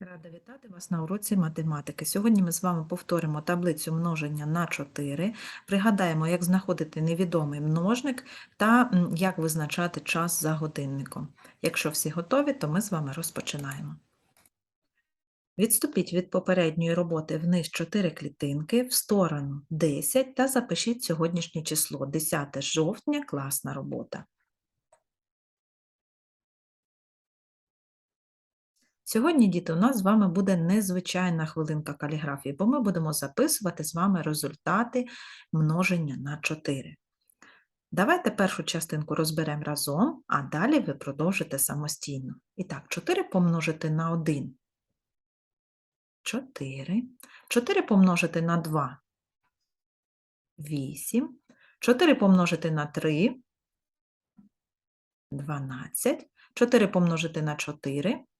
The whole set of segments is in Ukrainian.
Рада вітати вас на уроці математики. Сьогодні ми з вами повторимо таблицю множення на 4, пригадаємо, як знаходити невідомий множник та як визначати час за годинником. Якщо всі готові, то ми з вами розпочинаємо. Відступіть від попередньої роботи вниз 4 клітинки, в сторону 10 та запишіть сьогоднішнє число 10 жовтня, класна робота. Сьогодні, діти, у нас з вами буде незвичайна хвилинка каліграфії, бо ми будемо записувати з вами результати множення на 4. Давайте першу частинку розберемо разом, а далі ви продовжите самостійно. І так, 4 помножити на 1 – 4. 4 помножити на 2 – 8. 4 помножити на 3 – 12. 4 помножити на 4 –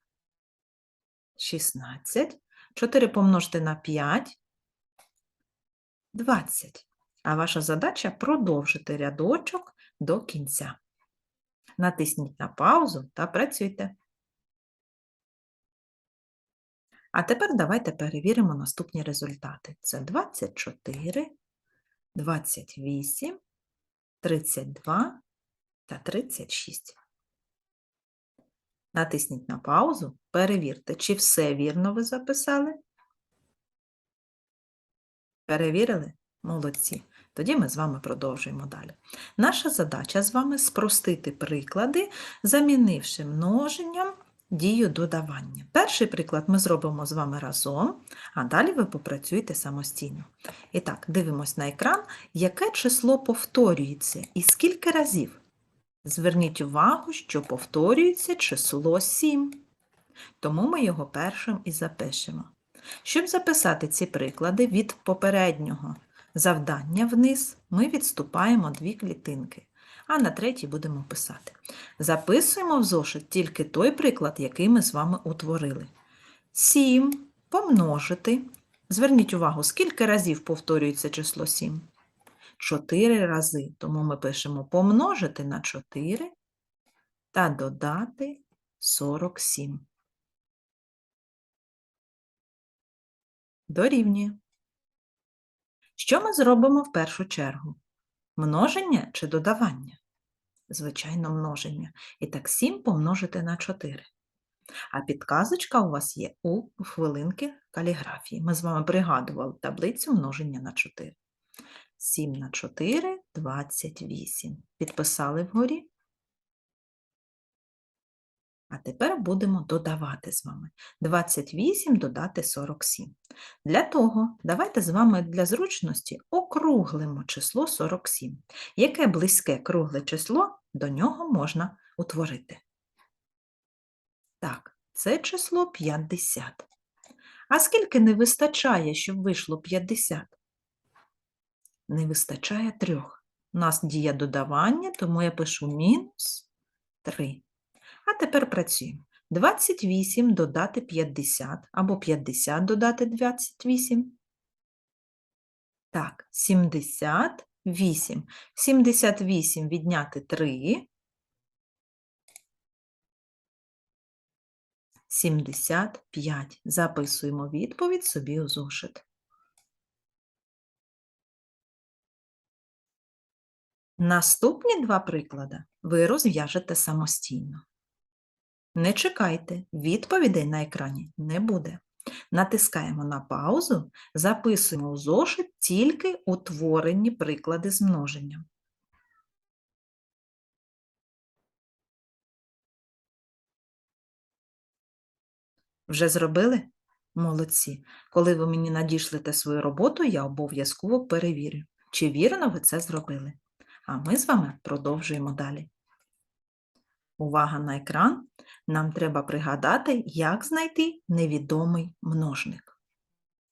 16. 4 помножити на 5 – 20. А ваша задача продовжити рядочок до кінця. Натисніть на паузу та працюйте. А тепер давайте перевіримо наступні результати. Це 24, 28, 32 та 36. Натисніть на паузу, перевірте, чи все вірно ви записали. Перевірили? Молодці. Тоді ми з вами продовжуємо далі. Наша задача з вами спростити приклади, замінивши множенням дію додавання. Перший приклад ми зробимо з вами разом, а далі ви попрацюєте самостійно. І так, дивимось на екран, яке число повторюється і скільки разів. Зверніть увагу, що повторюється число 7. Тому ми його першим і запишемо. Щоб записати ці приклади від попереднього завдання вниз, ми відступаємо дві клітинки, а на третій будемо писати. Записуємо в зошит тільки той приклад, який ми з вами утворили. 7 помножити. Зверніть увагу, скільки разів повторюється число 7? 4 рази. Тому ми пишемо помножити на 4 та додати 47. Дорівнює. Що ми зробимо в першу чергу? Множення чи додавання? Звичайно, множення. І так 7 помножити на 4. А підказочка у вас є у хвилинки каліграфії. Ми з вами пригадували таблицю множення на 4. 7 на 4 – 28. Підписали вгорі? А тепер будемо додавати з вами. 28 додати 47. Для того давайте з вами для зручності округлимо число 47. Яке близьке кругле число до нього можна утворити? Так, це число 50. А скільки не вистачає, щоб вийшло 50? Не вистачає 3. У нас дія додавання, тому я пишу мінус 3. А тепер працюємо. 28 додати 50 або 50 додати 28. Так, 78. 78 відняти 3. 75. Записуємо відповідь собі у зошит. Наступні два приклади ви розв'яжете самостійно. Не чекайте, відповідей на екрані не буде. Натискаємо на паузу, записуємо у зошит тільки утворені приклади з множенням. Вже зробили? Молодці. Коли ви мені надішлете свою роботу, я обов'язково перевірю, чи вірно ви це зробили. А ми з вами продовжуємо далі. Увага на екран. Нам треба пригадати, як знайти невідомий множник.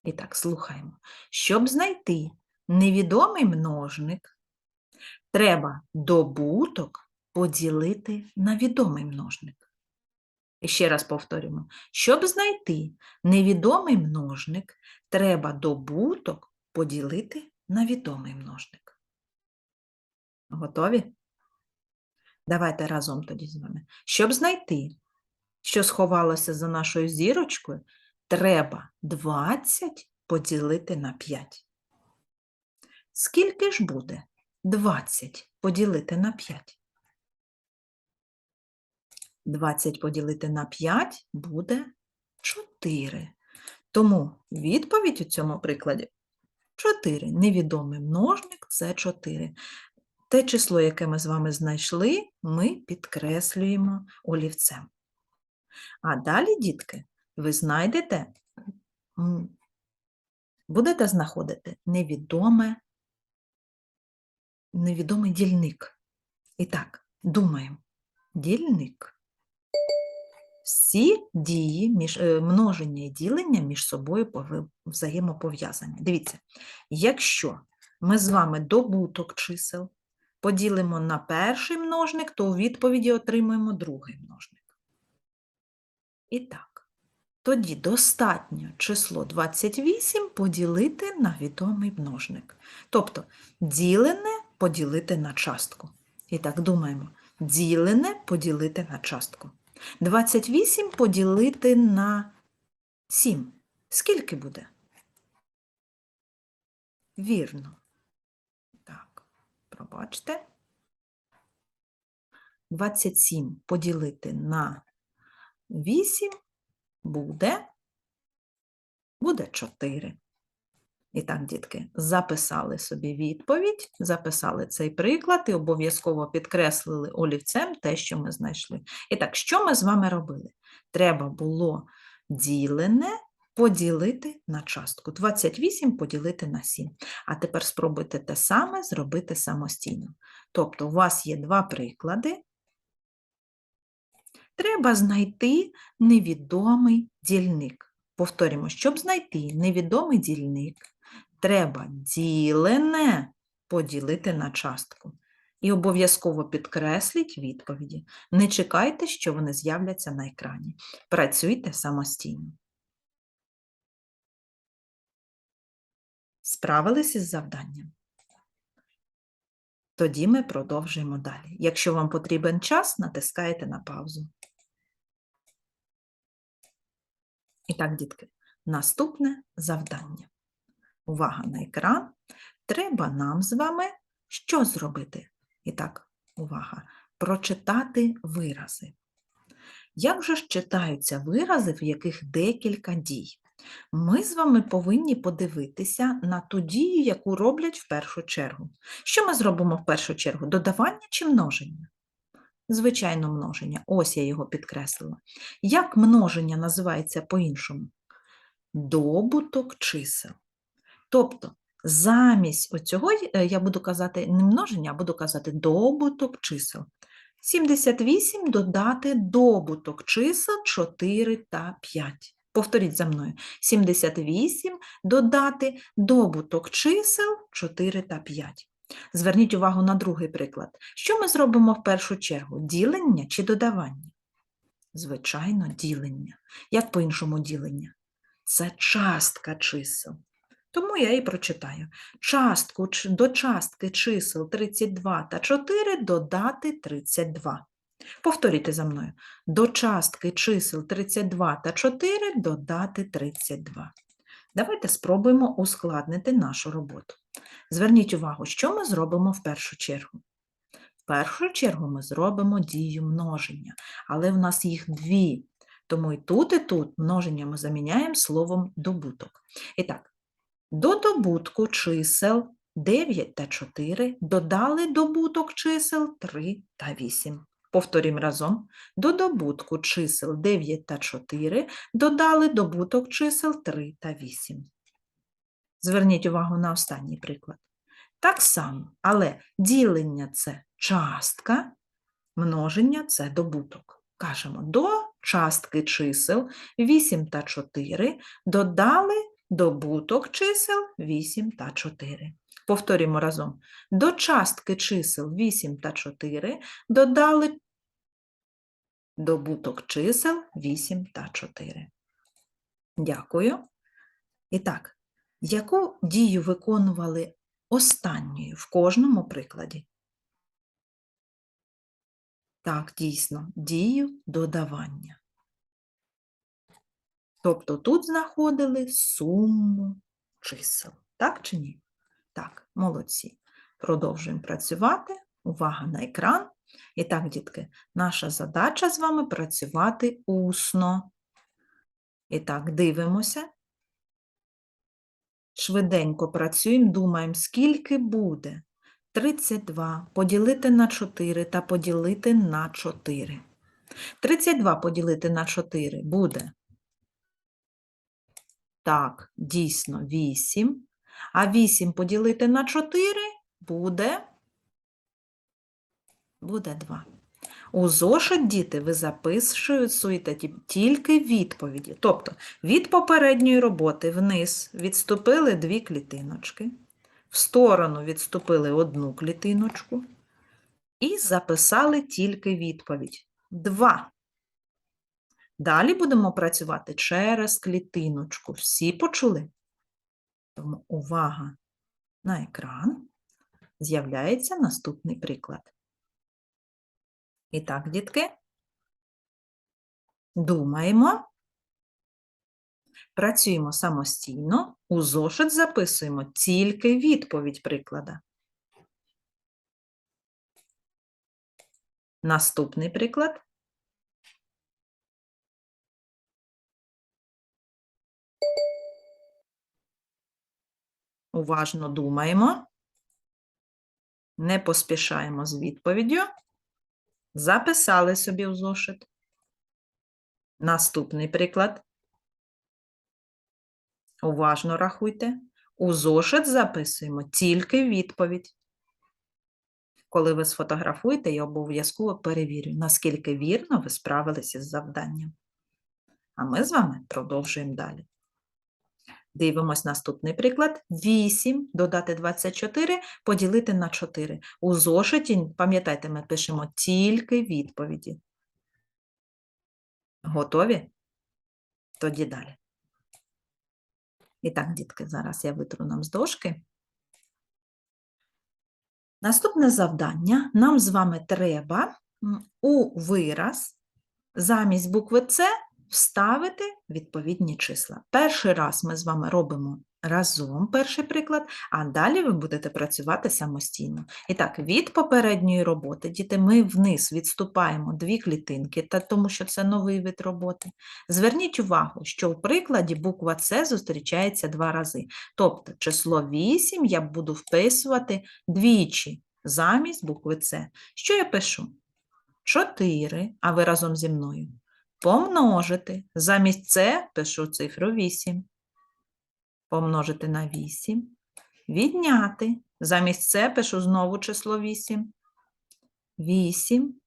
І так, слухаємо. Щоб знайти невідомий множник, треба добуток поділити на відомий множник. І ще раз повторюємо. Щоб знайти невідомий множник, треба добуток поділити на відомий множник. Готові? Давайте разом тоді з вами. Щоб знайти що сховалося за нашою зірочкою, треба 20 поділити на 5. Скільки ж буде 20 поділити на 5? 20 поділити на 5 буде 4. Тому відповідь у цьому прикладі 4. Невідомий множник це 4. Те число, яке ми з вами знайшли, ми підкреслюємо олівцем. А далі, дітки, ви знайдете, будете знаходити невідоме, невідомий дільник. І так, думаємо. Дільник. Всі дії між е, множення і ділення між собою взаємопов'язані. Дивіться, якщо ми з вами добуток чисел поділимо на перший множник, то у відповіді отримуємо другий множник. І так, тоді достатньо число 28 поділити на відомий множник. Тобто ділене поділити на частку. І так думаємо, ділене поділити на частку. 28 поділити на 7. Скільки буде? Вірно. Пробачте. 27 поділити на 8 буде, буде 4. І так, дітки, записали собі відповідь, записали цей приклад і обов'язково підкреслили олівцем те, що ми знайшли. І так, що ми з вами робили? Треба було ділене поділити на частку. 28 поділити на 7. А тепер спробуйте те саме зробити самостійно. Тобто, у вас є два приклади. Треба знайти невідомий дільник. Повторюємо, щоб знайти невідомий дільник, треба ділене поділити на частку. І обов'язково підкресліть відповіді. Не чекайте, що вони з'являться на екрані. Працюйте самостійно. Справились із завданням? Тоді ми продовжуємо далі. Якщо вам потрібен час, натискаєте на паузу. І так, дітки, наступне завдання. Увага на екран. Треба нам з вами що зробити? І так, увага, прочитати вирази. Як же ж читаються вирази, в яких декілька дій? Ми з вами повинні подивитися на ту дію, яку роблять в першу чергу. Що ми зробимо в першу чергу? Додавання чи множення? Звичайно, множення. Ось я його підкреслила. Як множення називається по-іншому? Добуток чисел. Тобто, замість оцього е, я буду казати не множення, а буду казати добуток чисел. 78 додати добуток чисел 4 та 5. Повторіть за мною. 78 додати добуток чисел 4 та 5. Зверніть увагу на другий приклад. Що ми зробимо в першу чергу? Ділення чи додавання? Звичайно, ділення. Як по-іншому ділення? Це частка чисел. Тому я і прочитаю. Частку до частки чисел 32 та 4 додати 32. Повторюйте за мною. До частки чисел 32 та 4 додати 32. Давайте спробуємо ускладнити нашу роботу. Зверніть увагу, що ми зробимо в першу чергу. В першу чергу ми зробимо дію множення, але в нас їх дві. Тому і тут, і тут множення ми заміняємо словом добуток. І так, до добутку чисел 9 та 4 додали добуток чисел 3 та 8. Повторім разом. До добутку чисел 9 та 4 додали добуток чисел 3 та 8. Зверніть увагу на останній приклад. Так само, але ділення це частка, множення це добуток. Кажемо, до частки чисел 8 та 4 додали добуток чисел 8 та 4. Повторюємо разом. До частки чисел 8 та 4 додали добуток чисел 8 та 4. Дякую. І так, яку дію виконували останньою в кожному прикладі? Так, дійсно, дію додавання. Тобто тут знаходили суму чисел. Так чи ні? Так, молодці. Продовжуємо працювати. Увага на екран. І так, дітки, наша задача з вами працювати усно. І так, дивимося. Швиденько працюємо, думаємо, скільки буде 32 поділити на 4 та поділити на 4. 32 поділити на 4 буде. Так, дійсно 8. А 8 поділити на 4 буде. Буде 2. У зошит, діти, ви записуєте ті- тільки відповіді. Тобто від попередньої роботи вниз відступили дві клітиночки, в сторону відступили одну клітиночку і записали тільки відповідь. 2. Далі будемо працювати через клітиночку. Всі почули? Тому увага на екран. З'являється наступний приклад. І так, дітки, думаємо, працюємо самостійно, у зошит записуємо тільки відповідь приклада. Наступний приклад. Уважно думаємо, не поспішаємо з відповіддю. Записали собі у зошит. Наступний приклад. Уважно рахуйте. У зошит записуємо тільки відповідь. Коли ви сфотографуєте, я обов'язково перевірю, наскільки вірно ви справилися з завданням. А ми з вами продовжуємо далі. Дивимось наступний приклад. 8 додати 24 поділити на 4. У зошиті, пам'ятайте, ми пишемо тільки відповіді. Готові? Тоді далі. І так, дітки, зараз я витру нам з дошки. Наступне завдання. Нам з вами треба у вираз замість букви С вставити відповідні числа. Перший раз ми з вами робимо разом перший приклад, а далі ви будете працювати самостійно. І так, від попередньої роботи, діти, ми вниз відступаємо дві клітинки, та тому що це новий вид роботи. Зверніть увагу, що в прикладі буква С зустрічається два рази. Тобто число 8 я буду вписувати двічі замість букви С. Що я пишу? 4, а ви разом зі мною. Помножити. Замість це пишу цифру 8. Помножити на 8. Відняти. Замість це пишу знову число 8. 8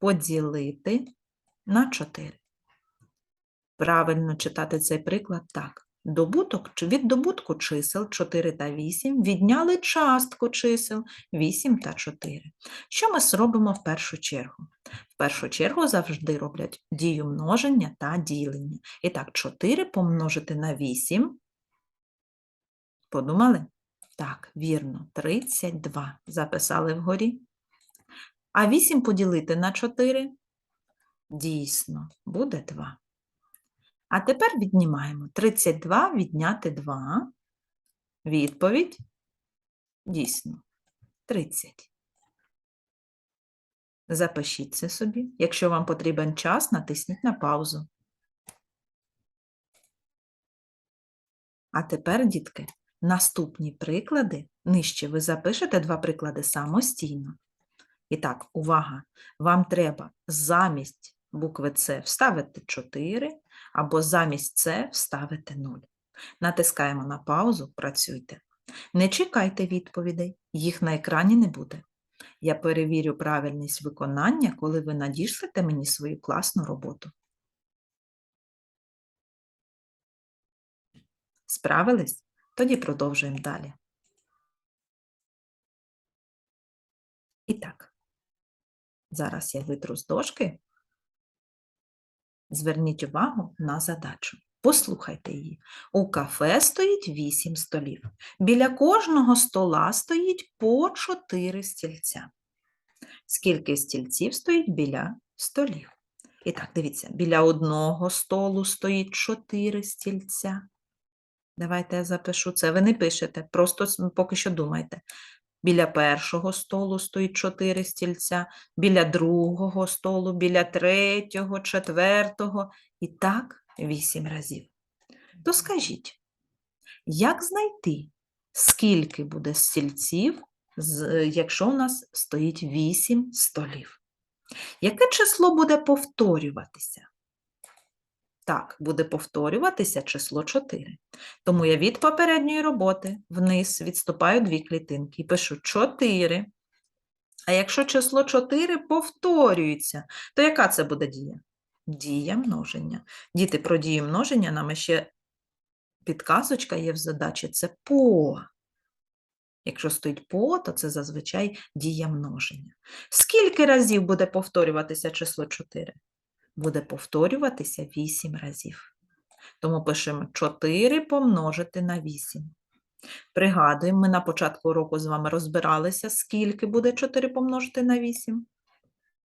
поділити на 4. Правильно читати цей приклад так. Добуток від добутку чисел 4 та 8 відняли частку чисел 8 та 4. Що ми зробимо в першу чергу? В першу чергу завжди роблять дію множення та ділення. І так, 4 помножити на 8. Подумали? Так, вірно, 32. Записали вгорі. А 8 поділити на 4? Дійсно, буде 2. А тепер віднімаємо 32 відняти 2. Відповідь дійсно 30. Запишіть це собі. Якщо вам потрібен час, натисніть на паузу. А тепер, дітки, наступні приклади. Нижче ви запишете два приклади самостійно. І так, увага! Вам треба замість букви С вставити 4, або замість С вставити 0. Натискаємо на паузу, працюйте. Не чекайте відповідей, їх на екрані не буде. Я перевірю правильність виконання, коли ви надішлете мені свою класну роботу. Справились? Тоді продовжуємо далі. І так, зараз я витру з дошки. Зверніть увагу на задачу. Послухайте її. У кафе стоїть 8 столів. Біля кожного стола стоїть по 4 стільця. Скільки стільців стоїть біля столів? І так, дивіться, біля одного столу стоїть чотири стільця. Давайте я запишу це. Ви не пишете, просто поки що думайте. Біля першого столу стоїть чотири стільця, біля другого столу, біля третього, четвертого. І так вісім разів. То скажіть, як знайти, скільки буде стільців, якщо у нас стоїть вісім столів? Яке число буде повторюватися? Так, буде повторюватися число 4. Тому я від попередньої роботи вниз відступаю дві клітинки і пишу 4. А якщо число 4 повторюється, то яка це буде дія? Дія множення. Діти, про дію множення нам ще підказочка є в задачі це по. Якщо стоїть по, то це зазвичай дія множення. Скільки разів буде повторюватися число 4? Буде повторюватися 8 разів. Тому пишемо 4 помножити на 8. Пригадуємо, ми на початку уроку з вами розбиралися, скільки буде 4 помножити на 8.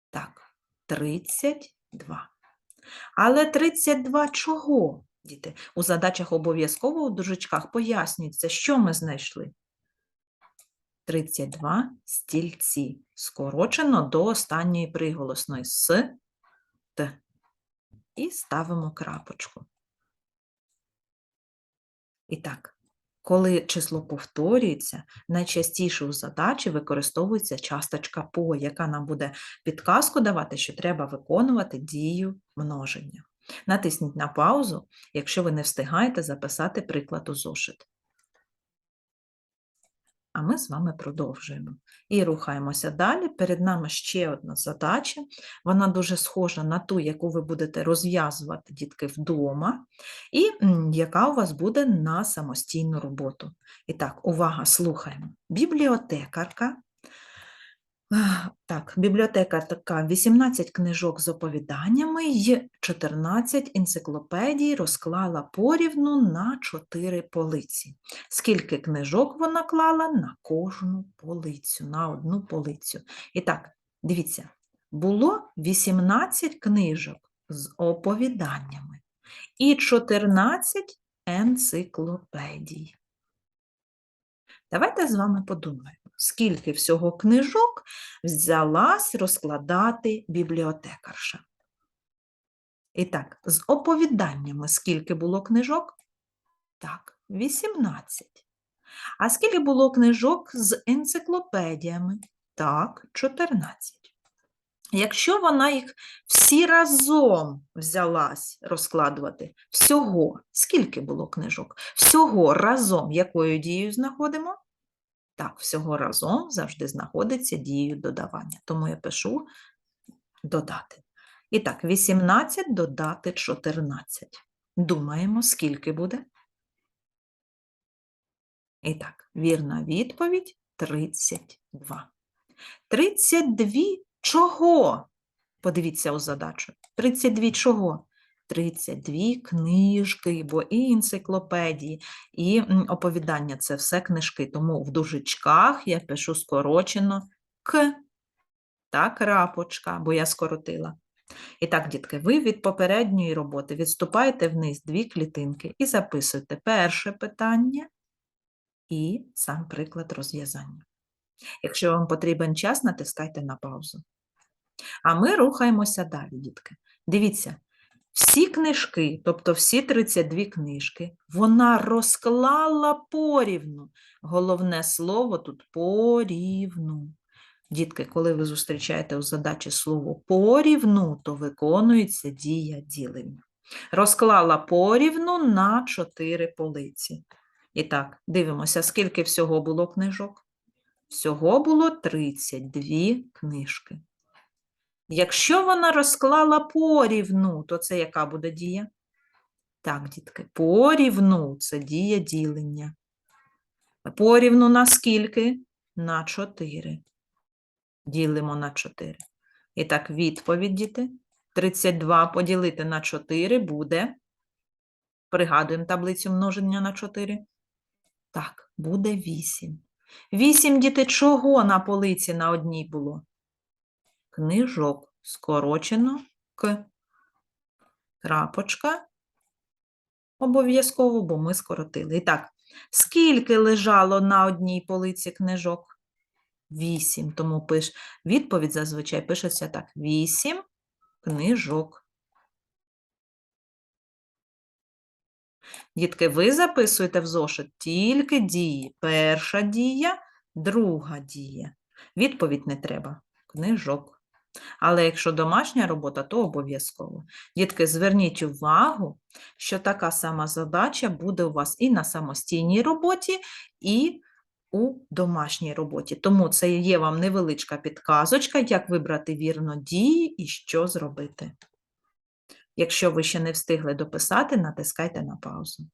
Так, 32. Але 32 чого, діти? У задачах обов'язково у дужечках пояснюється, що ми знайшли. 32 стільці. Скорочено до останньої приголосної с, т. І ставимо крапочку. І так, коли число повторюється, найчастіше у задачі використовується часточка по, яка нам буде підказку давати, що треба виконувати дію множення. Натисніть на паузу, якщо ви не встигаєте записати приклад у зошит. А ми з вами продовжуємо. І рухаємося далі. Перед нами ще одна задача. Вона дуже схожа на ту, яку ви будете розв'язувати дітки вдома, і яка у вас буде на самостійну роботу. І так, увага, слухаємо. Бібліотекарка. Так, бібліотека така 18 книжок з оповіданнями й 14 енциклопедій розклала порівну на 4 полиці. Скільки книжок вона клала на кожну полицю, на одну полицю. І так, дивіться, було 18 книжок з оповіданнями і 14 енциклопедій. Давайте з вами подумаємо, скільки всього книжок взялась розкладати бібліотекарша. І так, з оповіданнями скільки було книжок? Так, 18. А скільки було книжок з енциклопедіями? Так, 14. Якщо вона їх всі разом взялась розкладувати, всього, скільки було книжок? Всього разом якою дією знаходимо? Так, всього разом завжди знаходиться дією додавання. Тому я пишу додати. І так, 18 додати 14. Думаємо, скільки буде? І так, вірна відповідь 32. 32 чого? Подивіться у задачу. 32 чого? 32 книжки, бо і енциклопедії, і оповідання це все книжки. Тому в дужечках я пишу скорочено К. Так, крапочка, бо я скоротила. І так, дітки, ви від попередньої роботи відступаєте вниз дві клітинки і записуєте перше питання і сам приклад розв'язання. Якщо вам потрібен час, натискайте на паузу. А ми рухаємося далі, дітки. Дивіться, всі книжки, тобто всі 32 книжки, вона розклала порівну. Головне слово тут порівну. Дітки, коли ви зустрічаєте у задачі слово порівну, то виконується дія ділення. Розклала порівну на 4 полиці. І так, дивимося, скільки всього було книжок. Всього було 32 книжки. Якщо вона розклала порівну, то це яка буде дія? Так, дітки, порівну це дія ділення. Порівну на скільки? На 4. Ділимо на 4. І так, відповідь, діти. 32 поділити на 4 буде. Пригадуємо таблицю множення на 4. Так, буде 8. 8 діти чого на полиці на одній було? Книжок. Скорочено К. крапочка. Обов'язково, бо ми скоротили. І так, скільки лежало на одній полиці книжок? Вісім. Тому пиш, відповідь зазвичай пишеться так: вісім книжок. Дітки, ви записуєте в зошит тільки дії. Перша дія, друга дія. Відповідь не треба. Книжок. Але якщо домашня робота, то обов'язково. Дітки, зверніть увагу, що така сама задача буде у вас і на самостійній роботі, і у домашній роботі. Тому це є вам невеличка підказочка, як вибрати вірно дії і що зробити. Якщо ви ще не встигли дописати, натискайте на паузу.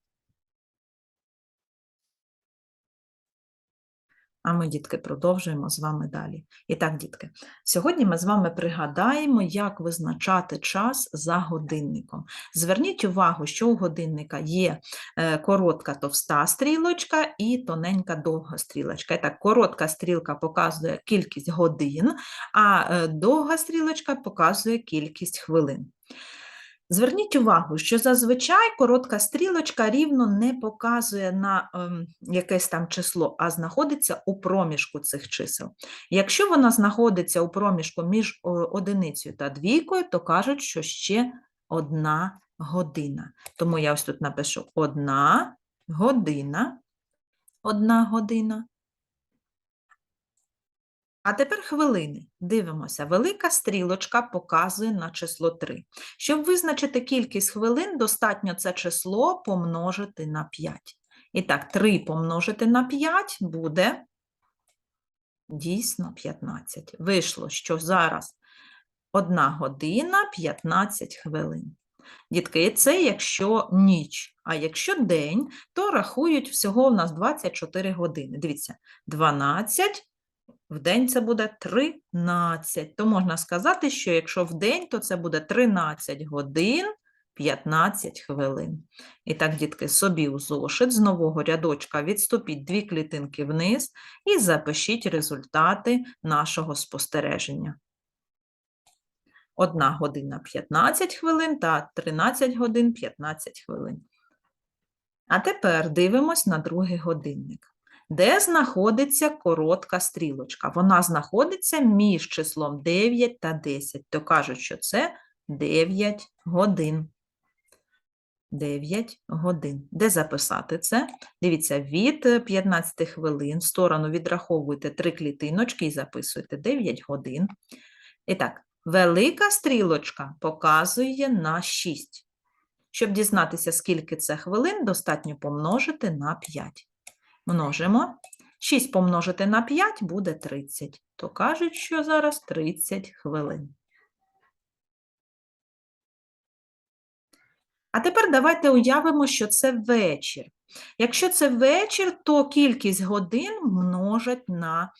А ми, дітки, продовжуємо з вами далі. І так, дітки, сьогодні ми з вами пригадаємо, як визначати час за годинником. Зверніть увагу, що у годинника є е, коротка товста стрілочка і тоненька довга стрілочка. І так, коротка стрілка показує кількість годин, а е, довга стрілочка показує кількість хвилин. Зверніть увагу, що зазвичай коротка стрілочка рівно не показує на ем, якесь там число, а знаходиться у проміжку цих чисел. Якщо вона знаходиться у проміжку між одиницею та двійкою, то кажуть, що ще одна година. Тому я ось тут напишу одна година, одна година. А тепер хвилини. Дивимося, велика стрілочка показує на число 3. Щоб визначити кількість хвилин, достатньо це число помножити на 5. І так, 3 помножити на 5 буде дійсно 15. Вийшло, що зараз 1 година 15 хвилин. Дітки, це якщо ніч, а якщо день, то рахують всього в нас 24 години. Дивіться, 12 в день це буде 13. То можна сказати, що якщо в день, то це буде 13 годин 15 хвилин. І так, дітки, собі у зошит з нового рядочка відступіть дві клітинки вниз і запишіть результати нашого спостереження. 1 година 15 хвилин та 13 годин 15 хвилин. А тепер дивимось на другий годинник. Де знаходиться коротка стрілочка? Вона знаходиться між числом 9 та 10. То кажуть, що це 9 годин. 9 годин. Де записати це? Дивіться, від 15 хвилин в сторону відраховуйте 3 клітиночки і записуйте 9 годин. І так, велика стрілочка показує на 6. Щоб дізнатися, скільки це хвилин, достатньо помножити на 5 множимо. 6 помножити на 5 буде 30. То кажуть, що зараз 30 хвилин. А тепер давайте уявимо, що це вечір. Якщо це вечір, то кількість годин множать на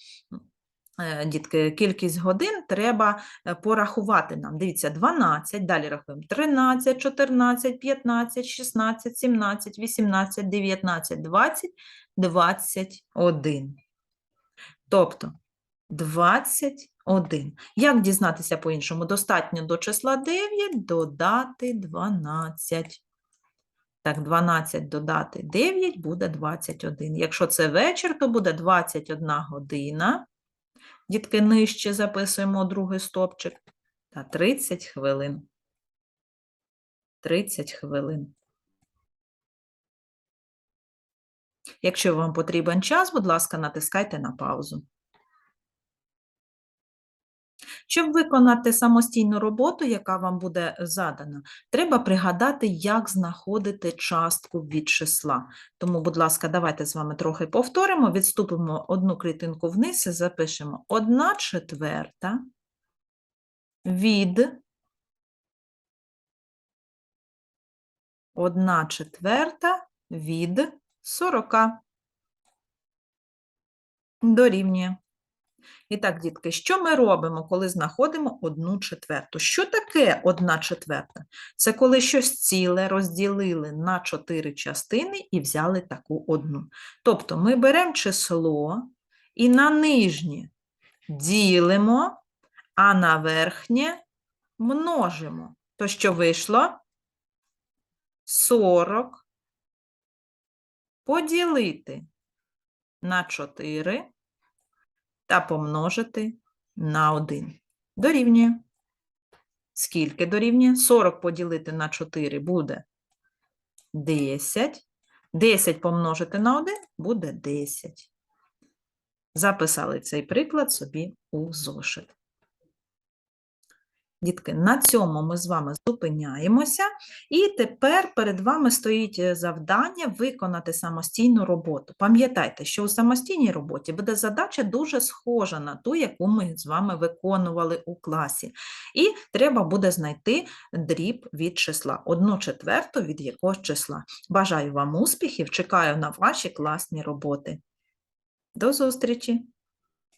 Дітки, кількість годин треба е, порахувати нам. Дивіться, 12, далі рахуємо 13, 14, 15, 16, 17, 18, 19, 20, 21. Тобто 21. Як дізнатися по-іншому? Достатньо до числа 9 додати 12. Так, 12 додати 9 буде 21. Якщо це вечір, то буде 21 година. Дітки, нижче записуємо другий стопчик. Та 30 хвилин. 30 хвилин. Якщо вам потрібен час, будь ласка, натискайте на паузу. Щоб виконати самостійну роботу, яка вам буде задана, треба пригадати, як знаходити частку від числа. Тому, будь ласка, давайте з вами трохи повторимо, відступимо одну клітинку вниз і запишемо 1 четверта від 1 четверта від 40 дорівнює. І так, дітки, що ми робимо, коли знаходимо одну четверту? Що таке одна четверта? Це коли щось ціле розділили на чотири частини і взяли таку одну. Тобто ми беремо число і на нижнє ділимо, а на верхнє множимо. То що вийшло? 40 поділити на 4 та помножити на 1. Дорівнює. Скільки дорівнює? 40 поділити на 4 буде 10. 10 помножити на 1 буде 10. Записали цей приклад собі у зошит. Дітки, на цьому ми з вами зупиняємося. І тепер перед вами стоїть е, завдання виконати самостійну роботу. Пам'ятайте, що у самостійній роботі буде задача дуже схожа на ту, яку ми з вами виконували у класі. І треба буде знайти дріб від числа, одну четверту від якогось числа. Бажаю вам успіхів, чекаю на ваші класні роботи. До зустрічі!